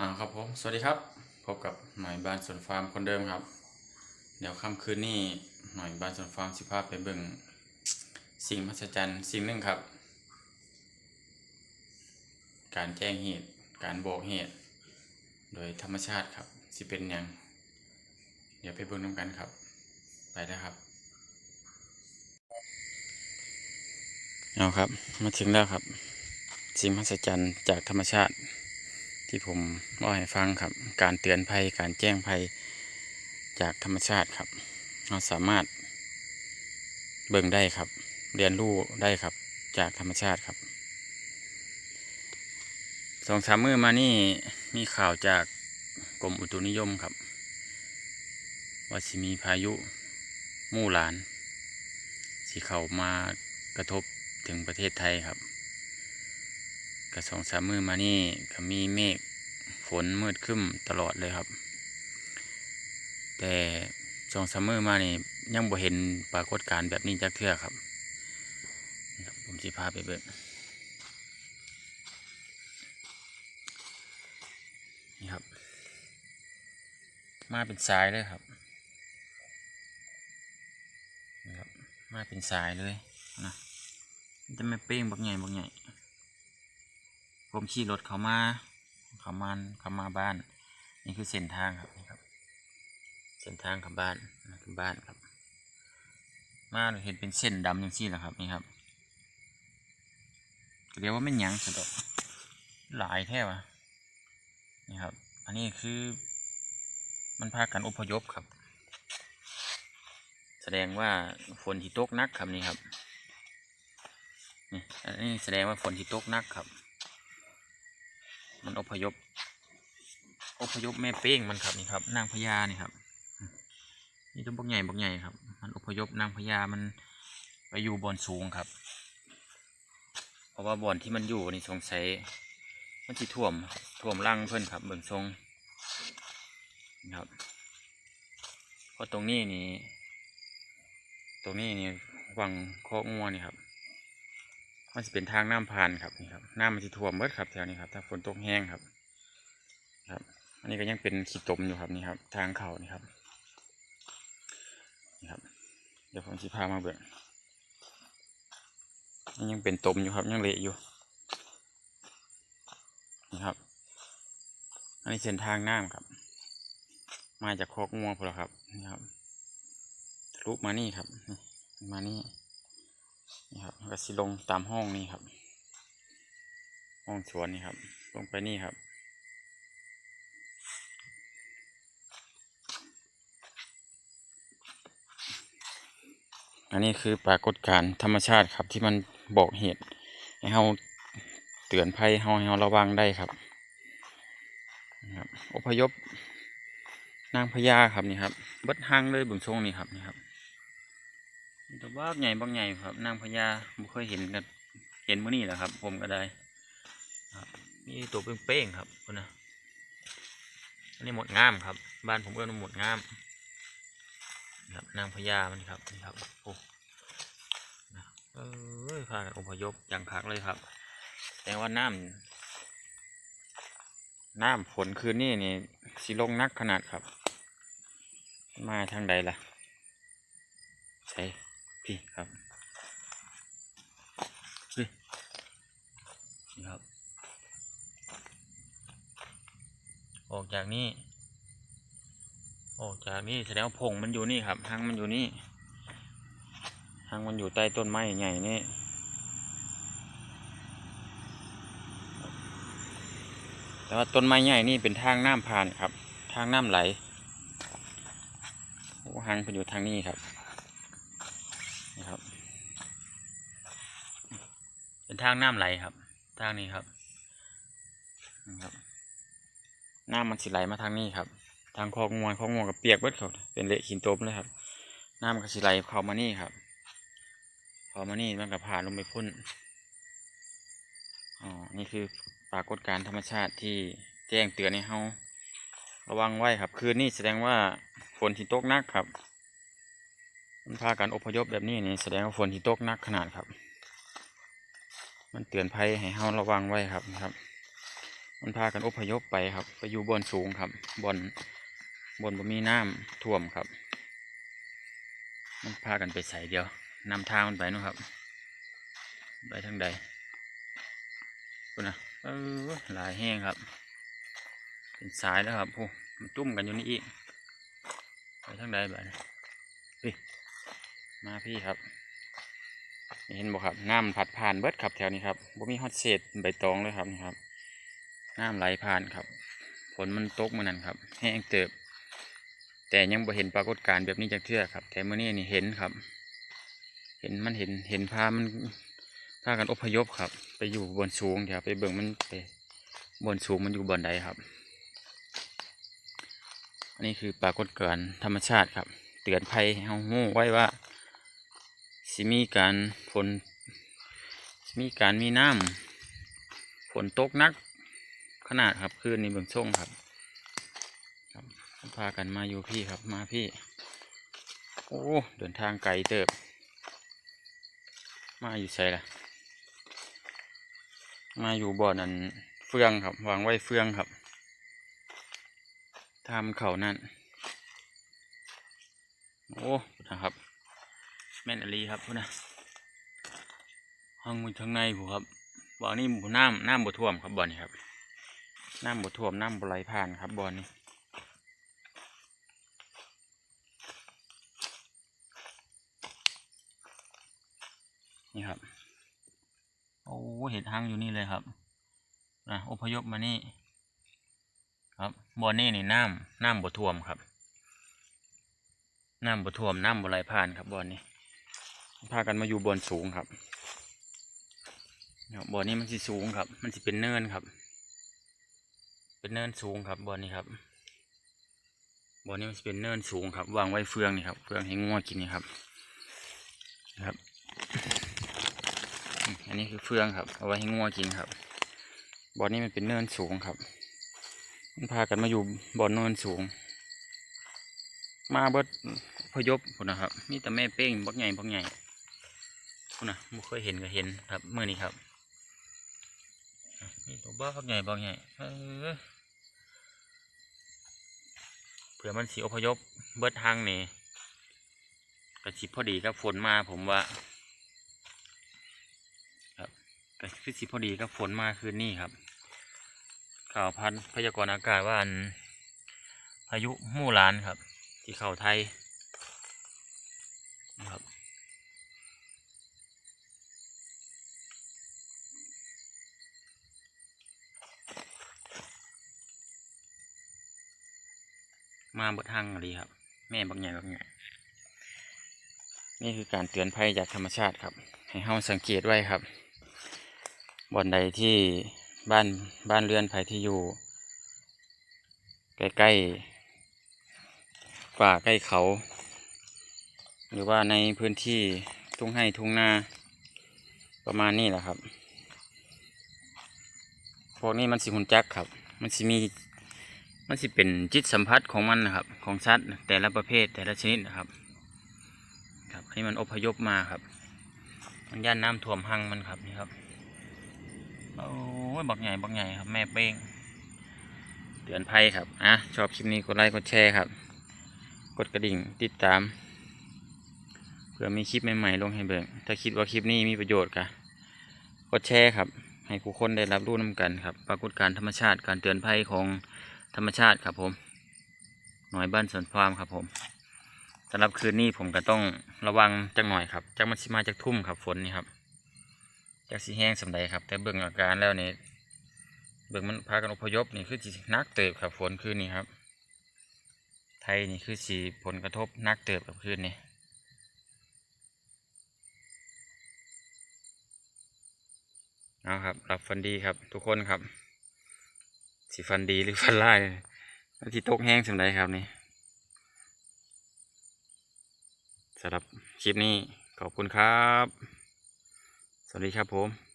อ่าครับผมสวัสดีครับ พบกับหน่อยบ้านสวนฟาร์มคนเดิมครับ เดี๋ยวค่ำคืนนี้หน่อยบ้านสวนฟาร์มสิภาพไปเบิ่งสิ่งมหัศจรรย์สิ่งหนึ่งครับ การแจ้งเหตุการบอกเหตุ โดยธรรมชาติครับสิเป็นยังเดี๋ยวไปเบิ่งน้ำกันครับ ไปได้ครับเอาครับมาถึงแล้วครับสิ่งมหัศจรรย์จากธรรมชาติ ที่ผมเล่าให้ฟังครับ การเตือนภัยการแจ้งภัยจากธรรมชาติครับเราสามารถเบิ่งได้ครับ เรียนรู้ได้ครับจากธรรมชาติครับสองสามมือมานี่มีข่าวจากกรมอุตุนิยมครับว่าสิมีพายุมู่หลานสิเข้ามากระทบถึงประเทศไทยครับ กระสองสามมือมานี่ก็มีเมฆฝนมืดครึ้มตลอดเลยครับ แต่สองสามมือมานี่ยังบ่เห็นปรากฏการณ์แบบนี้จักเทื่อครับนี่ครับ ผมสิพาไปเบิ่งนี่ครับ มาเป็นสายเลยครับนี่ครับ มาเป็นสายเลยนะจะไม่เป้งบักใหญ่บักใหญ่ ผมขี่รถเขามาเขามาเขามาบ้าน นี่คือเส้นทางครับนี่ครับ เส้นทางกับบ้านนี่คือบ้านครับ มาเห็นเป็นเส้นดำอย่างซี่แหละครับนี่ครับเรียกว่าไม่หยังสุดกหลายแท้วะนี่ครับ อันนี้คือมันพากันอพยพครับ แสดงว่าฝนที่ตกหนักครับนี่ครับนี่อันนี้แสดงว่าฝนที่ตกหนักครับ มันอพยพอพยพแม่เป้งมันครับนี่ครับ นางพญานี่ครับ นี่ต้นบกใหญ่บกใหญ่ครับ มันอพยพนางพญามันไปอยู่บอนสูงครับ เพราะว่าบ่อนที่มันอยู่นี่สงสัยมันที่ท่วมท่วมรังเพื่อนครับเบิ่งทรงนะครับเพราะตรงนี้นี่ตรงนี้นี่วังโคกงัวนี่ครับ มันจะเป็นทางน้ำผ่านครับนี่ครับน้ำมันจะท่วมเบิดครับแถวนี้ครับถ้าฝนตกแห้งครับ ครับ อันนี้ก็ยังเป็นขี้ตมอยู่ครับนี่ครับ ทางเขานี่ครับนี่ครับ เดี๋ยวผมจะพามาเบิ่งนี่ยังเป็นตมอยู่ครับยังเละอยู่นี่ครับ อันนี้เส้นทางน้ำครับ มาจากโคกงัวพอแล้วครับนี่ครับทะลุมานี่ครับ มานี่นี่ ก็สิลงตามห้องนี้ครับ ห้องสวนนี่ครับ ลงไปนี่ครับ อันนี้คือปรากฏการณ์ธรรมชาติครับที่มันบอกเหตุให้เราเตือนภัยเราให้เราระวังได้ครับครับอพยพนางพญาครับนี่ครับเบิดห้างเลยบึงช่วงนี้ครับนี่ครับ ว่าใหญ่บางใหญ่ครับนางพญาบ่เคยเห็นกันเห็นเมื่อนี้แหละครับ ผมก็ได้ครับมีตัวเป้งๆครับคุณนะอันนี้หมดงามครับ บ้านผมเอิ้นหมดงามนะครับนางพญามันครับนี่ครับโอ้เอ้ยพากันอพยพอย่างคักเลยครับ แต่ว่าน้ำน้ำฝนคืนนี้นี่สิลงนักขนาดครับ มาทางใดล่ะใช่ พี่ครับนี่นี่ครับ ออกจากนี่ออกจากนี่แสดงว่าผงมันอยู่นี่ครับหางมันอยู่นี่หางมันอยู่ใต้ต้นไม้ใหญ่นี่แต่ว่าต้นไม้ใหญ่นี่เป็นทางน้ำผ่านครับ ทางน้ำไหลหางมันอยู่ทางนี้ครับ นี่ครับ เป็นทางน้ำไหลครับ ทางนี้ครับนะครับน้ำมันสิไหลมาทางนี้ครับ ทางคลองงวนคลองงวนกับเปียกเบิดครับเป็นเละหินโตมเลยครับ น้ำมันก็สิไหลเข้ามานี่ครับเข้ามานี่มันก็ผ่านลงไปพุ่นอ๋อนี่คือปรากฏการณ์ธรรมชาติที่แจ้งเตือนให้เฮาระวังไว้ครับ คืนนี้แสดงว่าฝนที่ตกหนักครับ มันพากันอพยพแบบนี้นี่แสดงว่าฝนที่ตกหนักขนาดครับ มันเตือนภัยให้เฮาระวังไว้ครับนะครับ มันพากันอพยพไปครับ ไปอยู่บนสูงครับบนบนบ่มีน้ำท่วมครับ มันพากันไปใส่เดียวนำทางมันไปนะครับ ไปทางใดคุณนะเออหลายแห้งครับ เป็นสายแล้วครับผู้มันจุ่มกันอยู่นี่อีกไปทางใดแบบนี้พี่ มาพี่ครับนี่เห็นบ่ครับน้ำผัดผ่านเบิดครับแถวนี้ครับบ่มีฮอตเศษใบตองเลยครับนี่ครับน้ำไหลผ่านครับฝนมันตกมื่อนั้นครับ แห้งเติบ แต่ยังบ่เห็นปรากฏการณ์แบบนี้จากเทื่อครับ แต่เมื่อนี้นี่เห็นครับ เห็นมันเห็นเห็นพามันพากันอพยพครับ ไปอยู่บนสูงเดี๋ยวไปเบิ่งมันไปบนสูงมันอยู่บนใดครับ อันนี้คือปรากฏการณ์ธรรมชาติครับ เตือนภัยห้เฮาฮู้ไว้ว่า สิมีการฝนมีการมีน้ำฝนตกนักขนาดครับคืนนี้เบื้องช่งครับครับ พากันมาอยู่พี่ครับมาพี่ โอ้เดินทางไกลเติบ มาอยู่ใส่ละมาอยู่บ่อนั้นเฟืองครับวางไว้เฟืองครับทำเขานั่นโอ้นะครับ ม่นอลีครับพุ่นนะห้องมันทางในผมครับบ่อนี่น้ำน้ำบ่ท่วมครับบ่อนี้ครับน้ำบ่ท่วมน้ำบ่ไหลผ่านครับบ่อนี้นี่ครับ โอ้เห็ดหางอยู่นี่เลยครับนะอพยพมานี่ ครับบ่อนี่นี่น้ำน้ำบ่ท่วมครับน้ำบ่ท่วมน้ำบ่ไหลผ่านครับบ่อนี้ พากันมาอยู่บนสูงครับบบ่อนี้มันสิสูงครับ มันสิเป็นเนินครับ เป็นเนินสูงครับบ่อนี้ครับบ่อนี้มันสิเป็นเนินสูงครับ วางไว้เฟืองนี่ครับ เฟืองให้งัวกินนี่ครับนะครับ อันนี้คือเฟืองครับ เอาไว้ให้งัวกินครับ บ่อนี้มันเป็นเนินสูงครับ มันพากันมาอยู่บ่อนเนินสูง มาเบิดพยพคนนะครับมีแต่แม่เป้งบักใหญ่บักใหญ่ พุ่นะไม่เคยเห็นก็เห็นครับเมื่อนี้ครับมีตัวบ้าบักใหญ่บักใหญ่เผื่อมันสีอพยพเบิดทางนี่กระชิบพอดีกับฝนมาผมว่าก็คือสิพอดีกับฝนมาคืนนี้ครับ ข่าวพันพยากรณ์อากาศว่าอันพายุมู่หลานครับ ที่เข้าไทยนะครับ มาบดทางอะไรครับ แม่บางใหญ่บางใหญ่นี่คือการเตือนภัยจากธรรมชาติครับ ให้เฮาสังเกตไว้ครับบ่อนใดที่บ้านบ้านเรือนไผที่อยู่ ใกล้ๆป่าใกล้เขา หรือว่าในพื้นที่ทุ่งไร่ทุ่งนาประมาณนี้แหละครับพวกนี้มันสิหุนจักครับ มันสิมี มันสิเป็นจิตสัมผัสของมันนะครับ ของสัตว์แต่ละประเภทแต่ละชนิดนะครับ ครับให้มันอพยพมาครับ มันย่านน้ำท่วมหังมันครับนี่ครับโอ้ยบักใหญ่บักใหญ่ครับ แม่เป้งเตือนภัยครับอะชอบคลิปนี้กดไลค์กดแชร์ครับ กดกระดิ่งติดตามเพื่อมีคลิปใหม่ๆลงให้เบิ่งถ้าคิดว่าคลิปนี้มีประโยชน์ก็กดแชร์ครับ ให้ผู้คนได้รับรู้นำกันครับ ปรากฏการธรรมชาติการเตือนภัยของ ธรรมชาติครับผมหน่วยบ้านสวนฟาร์มครับผมสำหรับคืนนี้ผมก็ต้องระวังจักหน่อยครับจักมันสิมาจากทุ่มครับฝนนี่ครับจากสีแห้งสำใดครับ แต่เบิ่งอาการแล้วนี่เบิ่งมันพากันอพยพนี่คือสิหนักเติบครับฝนคืนนี้ครับ ไทยนี่คือสีผลกระทบนักเติบกับคืนนี้เอาครับรับฟันดีครับทุกคนครับ สีฟันดีหรือฟันร้ายที่ตกแห้งสำใดครับนี่สำหรับคลิปนี้ขอบคุณครับ สวัสดีครับผม